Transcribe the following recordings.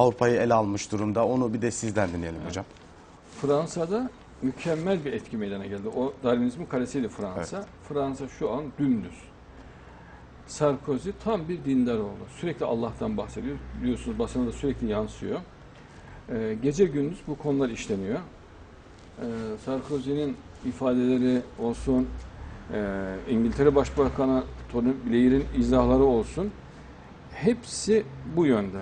Avrupa'yı ele almış durumda. Onu bir de sizden dinleyelim hocam. Fransa'da mükemmel bir etki meydana geldi. O Darwinizmin kalesiydi Fransa. Fransa şu an dümdüz. Sarkozy tam bir dindar oldu. Sürekli Allah'tan bahsediyor. Biliyorsunuz basına da sürekli yansıyor. Ee, gece gündüz bu konular işleniyor. Ee, Sarkozy'nin ifadeleri olsun, e, İngiltere Başbakanı Tony Blair'in izahları olsun. Hepsi bu yönde.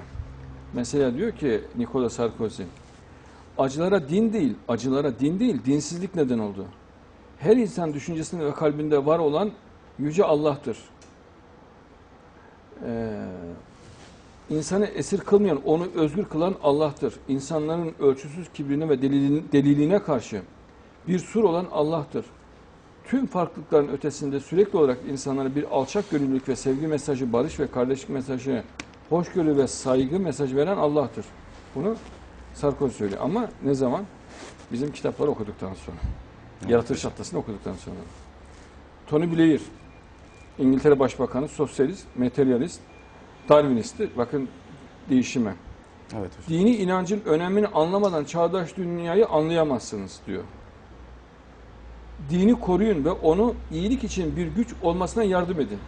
Mesela diyor ki Nicolas Sarkozy, acılara din değil, acılara din değil, dinsizlik neden oldu. Her insan düşüncesinde ve kalbinde var olan Yüce Allah'tır. Ee, insanı esir kılmayan, onu özgür kılan Allah'tır. İnsanların ölçüsüz kibrine ve deliliğine karşı bir sur olan Allah'tır. Tüm farklılıkların ötesinde sürekli olarak insanlara bir alçak gönüllülük ve sevgi mesajı, barış ve kardeşlik mesajı, hoşgörü ve saygı mesajı veren Allah'tır. Bunu Sarkozy söylüyor. Ama ne zaman? Bizim kitapları okuduktan sonra. Yaratılış Atlası'nı okuduktan sonra. Tony Blair, İngiltere Başbakanı, sosyalist, materyalist, Darwinist'i. Bakın değişime. Evet hocam. Dini inancın önemini anlamadan çağdaş dünyayı anlayamazsınız diyor. Dini koruyun ve onu iyilik için bir güç olmasına yardım edin.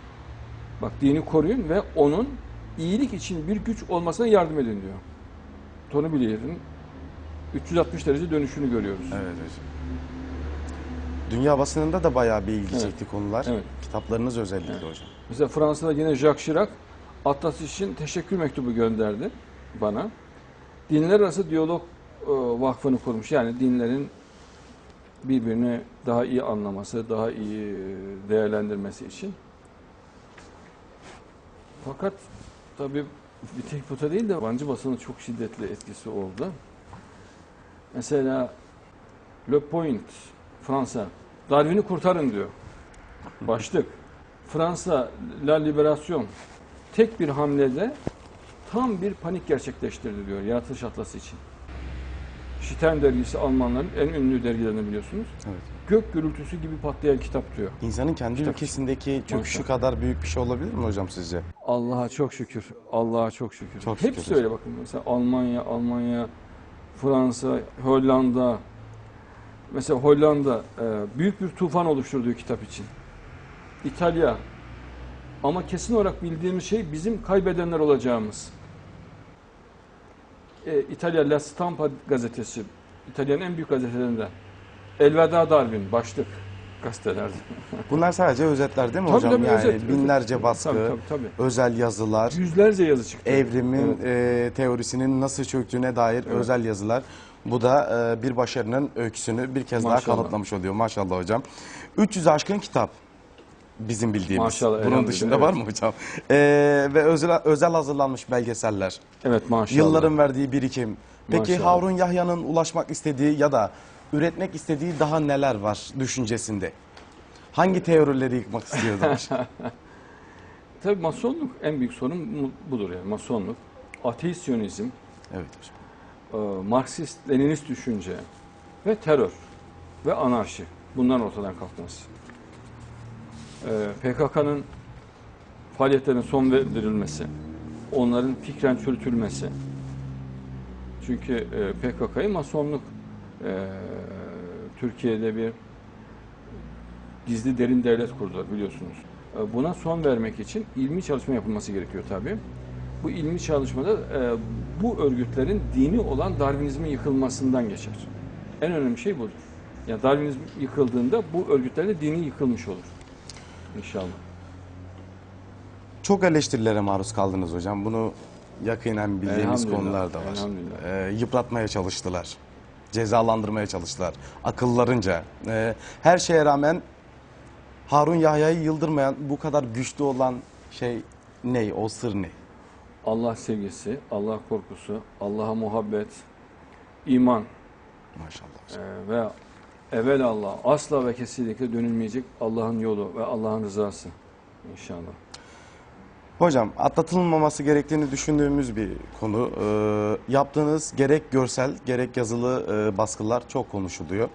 Bak dini koruyun ve onun iyilik için bir güç olmasına yardım edin diyor. Tony Blair'in 360 derece dönüşünü görüyoruz. Evet hocam. Dünya basınında da bayağı bir ilgi Evet. çekti konular. Evet. Kitaplarınız özellikle Evet. hocam. Mesela Fransa'da yine Jacques Chirac Atlas için teşekkür mektubu gönderdi bana. Dinler arası diyalog e, vakfını kurmuş. Yani dinlerin birbirini daha iyi anlaması, daha iyi e, değerlendirmesi için. Fakat tabii bir tek bu da değil de yabancı basının çok şiddetli etkisi oldu. Mesela Le Point, Fransa, Darwin'i kurtarın diyor. Başlık. Fransa La Liberation tek bir hamlede tam bir panik gerçekleştirdi diyor Yaratılış Atlası için. Stern dergisi Almanların en ünlü dergilerini biliyorsunuz. Evet. Gök gürültüsü gibi patlayan kitap diyor. İnsanın kendi Kitap. ülkesindeki çöküşü kadar büyük bir şey olabilir mi hocam sizce? Allah'a çok şükür. Allah'a çok şükür. Çok şükür Hepsi öyle bakın. Mesela Almanya, Almanya, Fransa, Hollanda. Mesela Hollanda e, büyük bir tufan oluşturduğu kitap için. İtalya. Ama kesin olarak bildiğimiz şey bizim kaybedenler olacağımız. E, İtalya La Stampa gazetesi. İtalya'nın en büyük gazetelerinden. Elveda Darwin başlık gazetelerde. Bunlar sadece özetler değil mi Tabii hocam? tabii, yani özet, özet. binlerce baskı, Tabii tabii tabii. özel yazılar, Yüzlerce yazı çıktı. evrimin Evet. e, teorisinin nasıl çöktüğüne dair Evet. özel yazılar. Bu da e, bir başarının öyküsünü bir kez daha Maşallah. kanıtlamış oluyor maşallah hocam. 300 aşkın kitap bizim bildiğimiz. Maşallah, Bunun dışında var evet. mı hocam? E, ve özel, özel hazırlanmış belgeseller. Evet maşallah. Yılların verdiği birikim. Peki Maşallah. Harun Yahya'nın ulaşmak istediği ya da üretmek istediği daha neler var düşüncesinde? Hangi teorileri yıkmak istiyordu? Tabii masonluk en büyük sorun bu- budur yani masonluk. Ateist siyonizm, evet hocam. e, Marksist, Leninist düşünce ve terör ve anarşi. Bunların ortadan kalkması. E, PKK'nın faaliyetlerine son verilmesi, onların fikren çürütülmesi. Çünkü e, PKK'yı masonluk e, Türkiye'de bir gizli derin devlet kurdular biliyorsunuz. E, Buna son vermek için ilmi çalışma yapılması gerekiyor tabii. Bu ilmi çalışmada e, bu örgütlerin dini olan Darwinizmin yıkılmasından geçer. En önemli şey budur. Yani Darwinizm yıkıldığında bu örgütlerde dini yıkılmış olur. İnşallah. Çok eleştirilere maruz kaldınız hocam. Bunu yakinen bildiğimiz konular da var. Ee, yıpratmaya çalıştılar. Cezalandırmaya çalıştılar. Akıllarınca. Ee, her şeye rağmen Harun Yahya'yı yıldırmayan bu kadar güçlü olan şey ne? O sır ne? Allah sevgisi, Allah korkusu, Allah'a muhabbet, iman Maşallah. e, ve evvel Allah asla ve kesinlikle dönülmeyecek Allah'ın yolu ve Allah'ın rızası inşallah. Hocam atlatılmaması gerektiğini düşündüğümüz bir konu. Ee, yaptığınız gerek görsel gerek yazılı e, baskılar çok konuşuluyor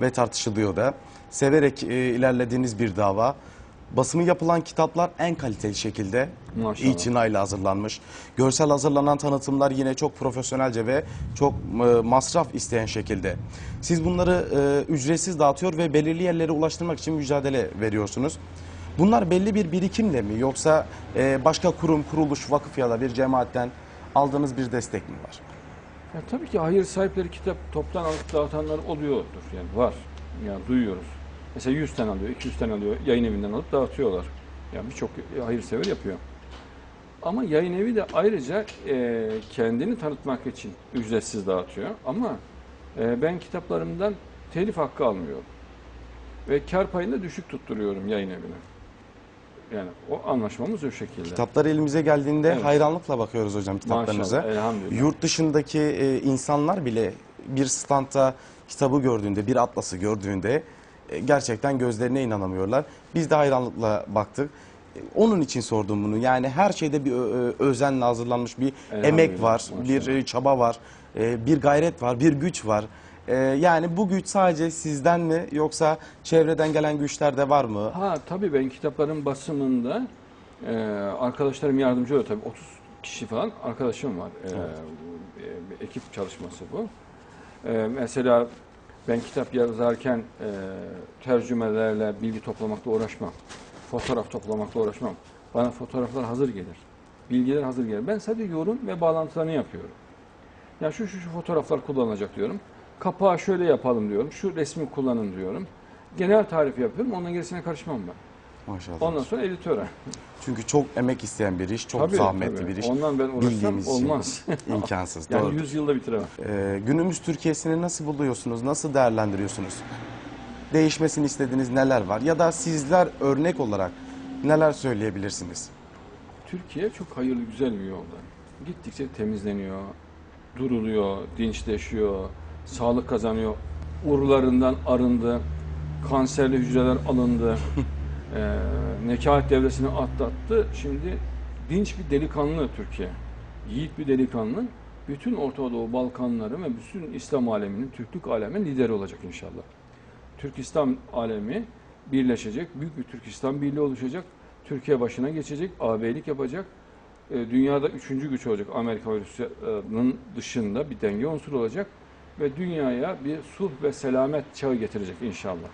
ve tartışılıyor da. Severek e, ilerlediğiniz bir dava. Basımı yapılan kitaplar en kaliteli şekilde Maşallah. itinayla hazırlanmış. Görsel hazırlanan tanıtımlar yine çok profesyonelce ve çok e, masraf isteyen şekilde. Siz bunları e, ücretsiz dağıtıyor ve belirli yerlere ulaştırmak için mücadele veriyorsunuz. Bunlar belli bir birikimle mi yoksa e, başka kurum, kuruluş, vakıf ya da bir cemaatten aldığınız bir destek mi var? Ya tabii ki hayır sahipleri kitap toptan alıp dağıtanlar oluyordur. Yani var. Yani duyuyoruz. Mesela 100 tane alıyor, 200 tane alıyor. Yayın evinden alıp dağıtıyorlar. Yani birçok hayırsever yapıyor. Ama yayın evi de ayrıca e, kendini tanıtmak için ücretsiz dağıtıyor. Ama e, ben kitaplarımdan telif hakkı almıyorum. Ve kar payını da düşük tutturuyorum yayın evine. Yani o anlaşmamız o şekilde. Kitaplar elimize geldiğinde Evet. hayranlıkla bakıyoruz hocam kitaplarınıza. Maşallah, elhamdülillah. Yurt dışındaki e, insanlar bile bir standta kitabı gördüğünde, bir atlası gördüğünde e, gerçekten gözlerine inanamıyorlar. Biz de hayranlıkla baktık. E, Onun için sordum bunu. Yani her şeyde bir ö- ö- özenle hazırlanmış bir Elhamdülillah, emek var, maşallah. bir e, çaba var, e, bir gayret var, bir güç var. E, Yani bu güç sadece sizden mi yoksa çevreden gelen güçler de var mı? Ha tabii ben kitapların basımında e, arkadaşlarım yardımcı oluyor tabii 30 kişi falan arkadaşım var. E, e, ekip çalışması bu. E, mesela ben kitap yazarken e, tercümelerle bilgi toplamakla uğraşmam. Fotoğraf toplamakla uğraşmam. Bana fotoğraflar hazır gelir. Bilgiler hazır gelir. Ben sadece yorum ve bağlantılarını yapıyorum. Ya şu şu şu fotoğraflar kullanılacak diyorum. Kapağı şöyle yapalım diyorum. Şu resmi kullanın diyorum. Genel tarif yapıyorum. Onun gerisine karışmam ben. Maşallah. Ondan sonra editöre. Çünkü çok emek isteyen bir iş, çok Tabii, zahmetli tabii. bir iş. Ondan ben uğraşsam olmaz. İmkansız. yani doğru. 100 yılda bitiremem. Ee, günümüz Türkiye'sini nasıl buluyorsunuz? Nasıl değerlendiriyorsunuz? Değişmesini istediğiniz neler var? Ya da sizler örnek olarak neler söyleyebilirsiniz? Türkiye çok hayırlı güzel bir yolda. Gittikçe temizleniyor, duruluyor, dinçleşiyor, sağlık kazanıyor. Uğurlarından arındı, kanserli hücreler alındı, ee, nekaat devresini atlattı. Şimdi dinç bir delikanlı Türkiye. Yiğit bir delikanlı. Bütün Orta Doğu, Balkanları ve bütün İslam aleminin, Türklük aleminin lideri olacak inşallah. Türk İslam alemi birleşecek, büyük bir Türk İslam birliği oluşacak. Türkiye başına geçecek, AB'lik yapacak. E, dünyada üçüncü güç olacak Amerika ve Rusya'nın dışında bir denge unsuru olacak. Ve dünyaya bir sulh ve selamet çağı getirecek inşallah.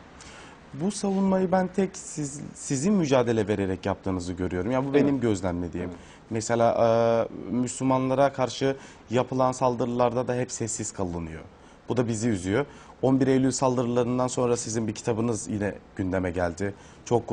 Bu savunmayı ben tek siz, sizin mücadele vererek yaptığınızı görüyorum. Ya bu Evet. benim gözlemlediğim. Evet. Mesela e, Müslümanlara karşı yapılan saldırılarda da hep sessiz kalınıyor. Bu da bizi üzüyor. 11 Eylül saldırılarından sonra sizin bir kitabınız yine gündeme geldi. Çok konu